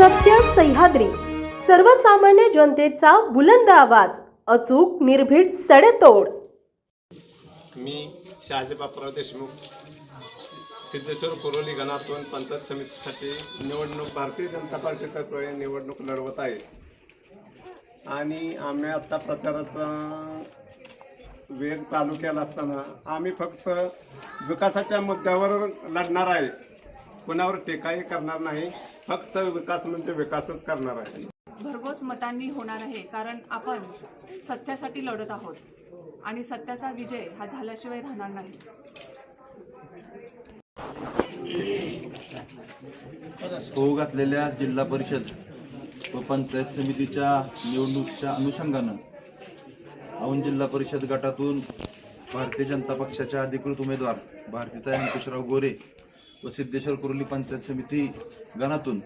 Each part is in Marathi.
सत्य सह्याद्री. सर्वसामान्य जनतेचा बुलंद आवाज अचूक निर्भीड सडेतोड. मी शहाजी बापराव देशमुख सिद्धेश्वर कुरोली गणातून पंचायत समितीसाठी निवडणूक भारतीय जनता पार्टीतर्फे निवडणूक लढवत आहे. आणि आम्ही आत्ता प्रचाराचा वेग चालू केला असताना आम्ही फक्त विकासाच्या मुद्द्यावर लढणार आहे. कुणावर टीकाही करणार नाही फक्त विकास म्हणजे विकासच करणार आहे. भरघोस मतांनी होणार आहे कारण आपण सत्यासाठी लढत आहोत. आणि सत्याचा विजय हा झाल्याशिवाय राहणार नाही. होऊ घातलेल्या जिल्हा परिषद व पंचायत समितीच्या निवडणुकीच्या अनुषंगानं औंध जिल्हा परिषद गटातून भारतीय जनता पक्षाच्या अधिकृत उमेदवार भारतीताई अंकुशराव गोरे व सिद्धेश्वर कुरुली पंचायत समिती गणातून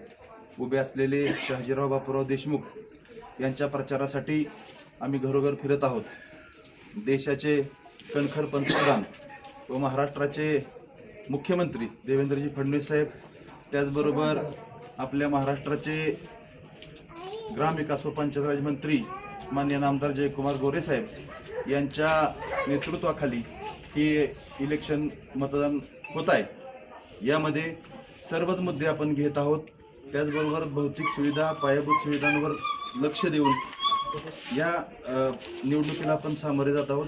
उभे असलेले शहाजीराव बापूराव देशमुख यांच्या प्रचारासाठी आम्ही घरोघर फिरत आहोत. देशाचे कणखर पंतप्रधान व महाराष्ट्राचे मुख्यमंत्री देवेंद्रजी फडणवीस साहेब त्याचबरोबर आपल्या महाराष्ट्राचे ग्रामविकास व पंचायतराज मंत्री मान्य नामदार जयकुमार गोरे साहेब यांच्या नेतृत्वाखाली ही इलेक्शन मतदान होत आहे. यामध्ये सर्वच मुद्दे आपण घेत आहोत. त्याचबरोबर भौतिक सुविधा पायाभूत सुविधांवर लक्ष देऊन या निवडणुकीला आपण सामोरे जात आहोत.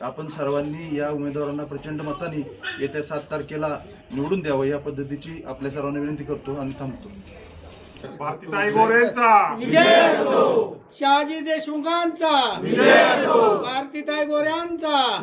आपण सर्वांनी या उमेदवारांना प्रचंड मताने येत्या सात तारखेला निवडून द्यावं या पद्धतीची आपल्या सर्वांना विनंती करतो आणि थांबतो. शहाजी देशमुखांचा. विजय असो. भारतीताई गोऱ्यांचा.